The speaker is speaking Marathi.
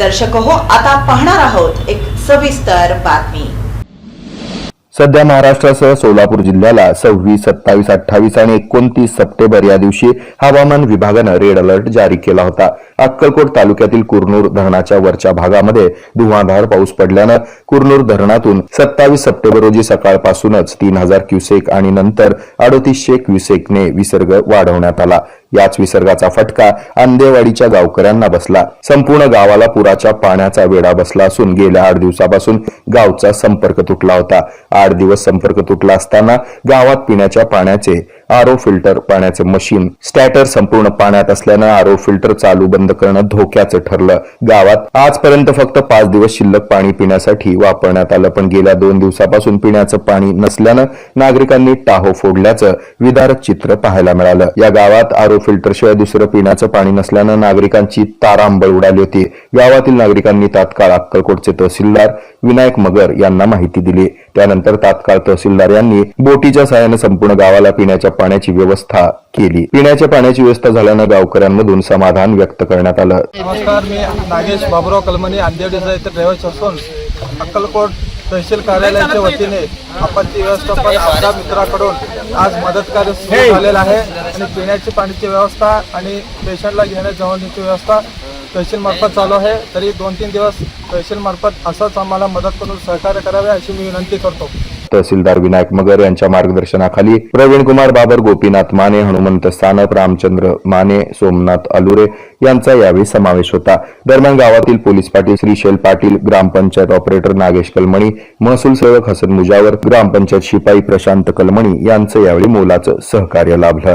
दर्शक हो आता पाहणार आहोत एक सविस्तर बातमी. सध्या महाराष्ट्रासह सोलापूर जिल्ह्याला सव्वीस सत्तावीस अठ्ठावीस आणि एकोणतीस सप्टेंबर या दिवशी हवामान विभागानं रेड अलर्ट जारी केला होता. अक्कलकोट तालुक्यातील कुरनूर धरणाच्या वरच्या भागामध्ये धुवाधार पाऊस पडल्यानं कुरनूर धरणातून सत्तावीस सप्टेंबर रोजी सकाळपासूनच तीन हजार क्युसेक आणि नंतर अडोतीसशे क्युसेकने विसर्ग वाढवण्यात आला. याच विसर्गाचा फटका आंदेवाडीच्या गावकऱ्यांना बसला. संपूर्ण गावाला पुराच्या पाण्याचा वेढा बसला असून गेल्या आठ दिवसापासून गावचा संपर्क तुटला होता. आठ दिवस संपर्क तुटला असताना गावात पिण्याच्या पाण्याचे आरो फिल्टर पाण्याचे मशीन. स्टॅटर संपूर्ण पाण्यात असल्यानं आरो फिल्टर चालू बंद करणं धोक्याचं ठरलं. गावात आजपर्यंत फक्त पाच दिवस शिल्लक पाणी पिण्यासाठी वापरण्यात आलं पण गेल्या दोन दिवसापासून पिण्याचं पाणी नसल्यानं नागरिकांनी टाहो फोडल्याचं विदारक चित्र पाहायला मिळालं. या गावात आरो फिल्टर शिवाय दुसरं पिण्याचं पाणी नसल्यानं नागरिकांची तारांबळ उडाली होती. गावातील नागरिकांनी तात्काळ अक्कलकोटचे तहसीलदार विनायक मगर यांना माहिती दिली. त्यानंतर तात्काळ तहसीलदार यांनी बोटीच्या सहाय्याने संपूर्ण गावाला पिण्याच्या पाण्याची व्यवस्था केली. पिण्याच्या पाण्याची व्यवस्था झाल्यानं गावकऱ्यांमधून समाधान व्यक्त करण्यात आलं. नमस्कार मी नागेश बाबुराव कलमणी अंदेवडीचा इथे ड्रायव्हर असून अक्कलकोट तहसील कार्यालयाच्या वतीने आपत्ती व्यवस्थापन आपल्या मित्राकडून आज मदत कार्य सुरू झालेलं आहे. आणि पिण्याची पाण्याची व्यवस्था आणि पेशंटला घेण्या जेवणाची व्यवस्था तहसीलमार्फत चालू आहे. तरी दोन तीन दिवस तहसीलमार्फत असंच आम्हाला मदत करून सहकार्य करावे अशी मी विनंती करतो. तहसीलदार विनायक मगर यांच्या मार्गदर्शनाखाली प्रवीण कुमार बाबर गोपीनाथ माने हनुमंत सानप रामचंद्र माने सोमनाथ अलुरे यांचा यावेळी समावेश होता. दरम्यान गावातील पोलीस पाटील श्रीशैल पाटील ग्रामपंचायत ऑपरेटर नागेश कलमणी महसूल सेवक हसन मुजावर ग्रामपंचायत शिपाई प्रशांत कलमणी यांचं यावेळी मोलाचं सहकार्य लाभलं.